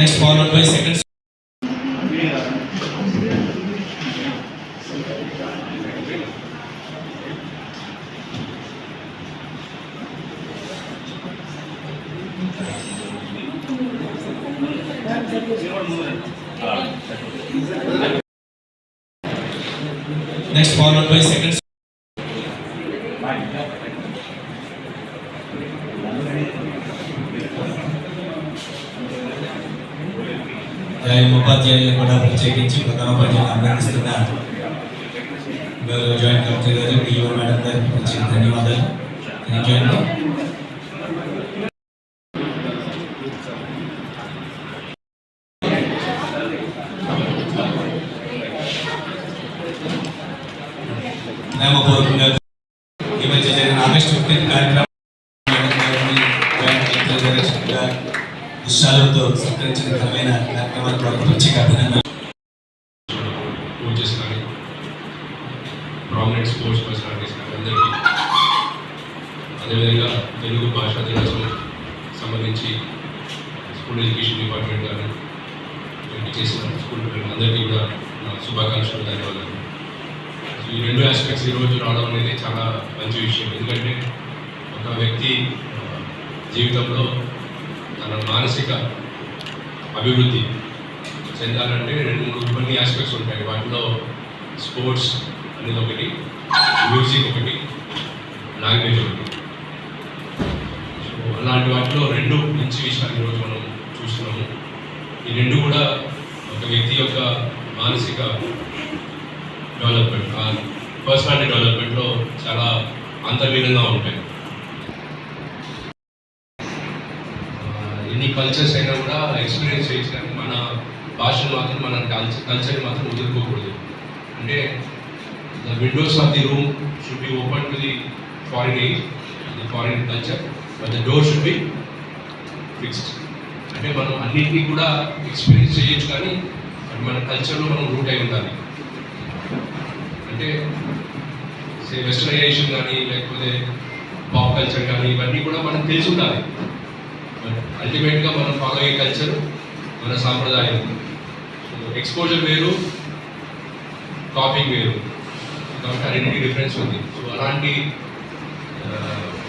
Next followed by second. Next followed by second. న్యాయం ఉపాధ్యాయులు కూడా ప్రత్యేకించి ప్రధానోపాధ్యాయులు అభినందిస్తున్న. గౌరవ జాయింట్ కలెక్టర్ గారు డిఓ మేడం గారికి ప్రత్యేక ధన్యవాదాలు. థ్యాంక్ యూ అండి. ప్రేమపూర్వకంగా ఈ మధ్య జరిగిన ఆగస్టు ఫిఫ్టీన్త్ కార్యక్రమం విషయాలతో సత్కరించిన ఘనమైన కార్యక్రమానికి వారికి ప్రత్యేక అభినందనలు. కోచెస్ కానీ ప్రామినెంట్ స్పోర్ట్స్ పర్సనాలిటీస్ కానీ అందరికీ అదేవిధంగా తెలుగు భాషా దినోత్సవం సంబంధించి స్కూల్ ఎడ్యుకేషన్ డిపార్ట్మెంట్ కానీ చేసిన స్కూల్ పిల్లలు అందరికీ కూడా నా శుభాకాంక్షలు ధన్యవాదాలు. ఈ రెండు ఆస్పెక్ట్స్ ఈరోజు రావడం అనేది చాలా మంచి విషయం. ఎందుకంటే ఒక వ్యక్తి జీవితంలో మన మానసిక అభివృద్ధి చెందాలంటే రెండు మూడు కొన్ని ఆస్పెక్ట్స్ ఉంటాయి. వాటిలో స్పోర్ట్స్ అనేది ఒకటి మ్యూజిక్ ఒకటి లాంగ్వేజ్ ఒకటి. సో అలాంటి వాటిలో రెండు మంచి విషయాలు ఈరోజు మనం చూస్తున్నాము. ఈ రెండు కూడా ఒక వ్యక్తి యొక్క మానసిక డెవలప్మెంట్ పర్సనాలిటీ డెవలప్మెంట్లో చాలా అంతర్లీనంగా ఉంటాయి. ఎన్ని కల్చర్స్ అయినా కూడా ఎక్స్పీరియన్స్ చేయించడానికి మన భాషను మాత్రం మన కల్చర్ కల్చర్ని మాత్రం వదులుకోకూడదు. అంటే the windows of the room should be open to the foreign age the foreign culture but the door should be fixed అంటే మనం అన్నింటినీ కూడా ఎక్స్పీరియన్స్ చేయొచ్చు కానీ అది మన కల్చర్లో మనం రూట్ అయి ఉండాలి. అంటే వెస్టర్నైజేషన్ కానీ లేకపోతే పాప్ కల్చర్ కానీ ఇవన్నీ కూడా మనకు తెలిసి ఉండాలి. అల్టిమేట్గా మనం ఫాలో అయ్యే కల్చర్ మన సాంప్రదాయం. ఎక్స్పోజర్ వేరు కాపింగ్ వేరు. కాబట్టి ఆ డిఫరెన్స్ ఉంది. సో అలాంటి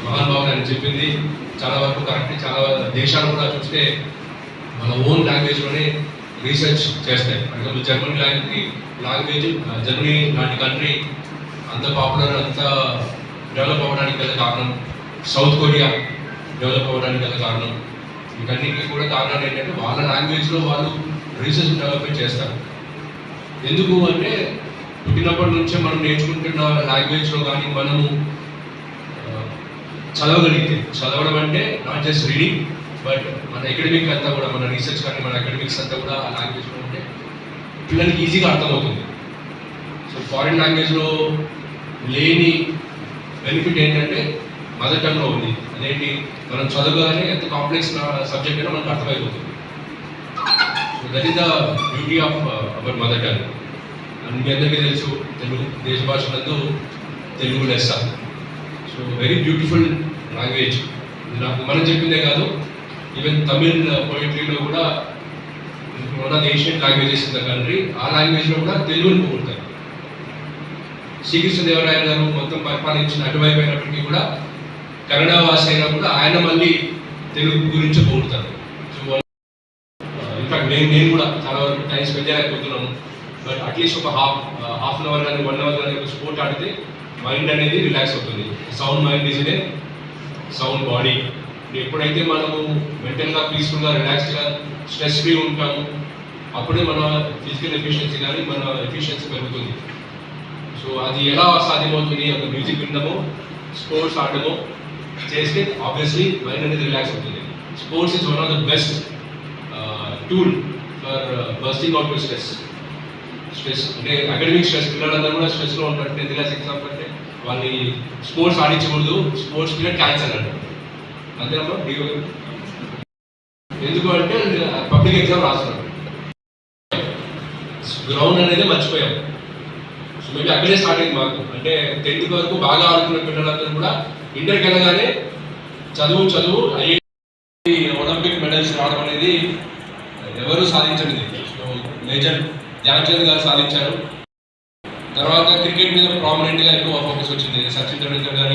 మహానుభావులు అని చెప్పింది చాలా వరకు కరెక్ట్ చాలా దేశాలు కూడా చూస్తే మన ఓన్ లాంగ్వేజ్లోనే రీసెర్చ్ చేస్తాయి. For example Germany language language Germany లాంటి కంట్రీ అంత పాపులర్ అంత డెవలప్ అవ్వడానికి గల కారణం సౌత్ కొరియా డెవలప్ అవ్వడానికి గల కారణం వీటన్నిటికీ కూడా కారణాలు ఏంటంటే వాళ్ళ లాంగ్వేజ్లో వాళ్ళు రీసెర్చ్ డెవలప్మెంట్ చేస్తారు. ఎందుకు అంటే పుట్టినప్పటి నుంచే మనం నేర్చుకుంటున్న లాంగ్వేజ్లో కానీ మనము చదవగలిగితే చదవడం అంటే నాట్ జస్ట్ రీడింగ్ బట్ మన అకాడమిక్ అంతా కూడా మన రీసెర్చ్ కానీ మన అకాడమిక్స్ అంతా కూడా ఆ లాంగ్వేజ్లో ఉంటే పిల్లలకి ఈజీగా అర్థమవుతుంది. సో ఫారిన్ లాంగ్వేజ్లో లేని బెనిఫిట్ ఏంటంటే మదర్ టంగ్లో ఉంది. అదేంటి? మనం చదువుగానే ఎంత కాంప్లెక్స్ సబ్జెక్ట్ అయినా మనకు అర్థమైపోతుంది. That is the beauty of our mother tongue and మీ అందరికీ తెలుసు. తెలుగు దేశ భాష నందు తెలుగు లెస్స. సో వెరీ బ్యూటిఫుల్ లాంగ్వేజ్ నాకు మనం చెప్పిందే కాదు. ఈవెన్ తమిళ్ పోయిటరీలో కూడా one of Asian languages in the country ఆ లాంగ్వేజ్లో కూడా తెలుగుని పొగుడతారు. శ్రీకృష్ణదేవరాయ గారు మొత్తం పరిపాలించిన అటువైపు అయినప్పటికీ కూడా కన్నడ భాష అయినా కూడా ఆయన మళ్ళీ తెలుగు గురించి పొగుడతారు సో ఇన్ఫాక్ట్ నేను నేను కూడా చాలా వరకు టైం స్పెండ్ చేయలేకపోతున్నాను బట్ అట్లీస్ట్ ఒక హాఫ్ హాఫ్ అన్ అవర్ కానీ వన్ అవర్ కానీ ఒక స్పోర్ట్ ఆడితే మైండ్ అనేది రిలాక్స్ అవుతుంది. Sound mind is sound body ఎప్పుడైతే మనము మెంటల్గా పీస్ఫుల్గా రిలాక్స్గా స్ట్రెస్ ఫ్రీ ఉంటాము అప్పుడే మన ఫిజికల్ ఎఫిషియన్సీ కానీ మన ఎఫిషియన్సీ పెరుగుతుంది. సో అది ఎలా సాధ్యమవుతుంది? ఒక మ్యూజిక్ వినడము స్పోర్ట్స్ ఆడమో చేస్తే ఆబ్వియస్లీ మైండ్ అనేది రిలాక్స్ అవుతుంది. Sports is one of the best tool for busting out stress stress అంటే అకాడమిక్ స్ట్రెస్ పిల్లలందరూ కూడా స్ట్రెస్లో ఉంటారు. టెన్త్ క్లాస్ ఎగ్జామ్ అంటే వాళ్ళని స్పోర్ట్స్ ఆడించకూడదు. స్పోర్ట్స్ పీరియడ్ క్యాన్సల్ అంటారు అంతేనమ్మా డిఓ ఎందుకు అంటే పబ్లిక్ ఎగ్జామ్ రాస్తున్నారు గ్రౌండ్ అనేది మర్చిపోయాం. మేబీ అక్కడే స్టార్ట్ అయింది మాకు అంటే టెన్త్ వరకు బాగా ఆడుకున్న పిల్లలందరూ కూడా ఇంటర్కి వెళ్ళగానే చదువు చదువు ఐఐటి ఒలింపిక్ మెడల్స్ రావడం అనేది ఎవరు సాధించలేదు. సో మేజర్ ధ్యాన్చంద్ గారు సాధించారు. తర్వాత క్రికెట్ మీద ప్రామినెంట్గా ఎక్కువ ఫోకస్ వచ్చింది. సచిన్ టెండూల్కర్ గారు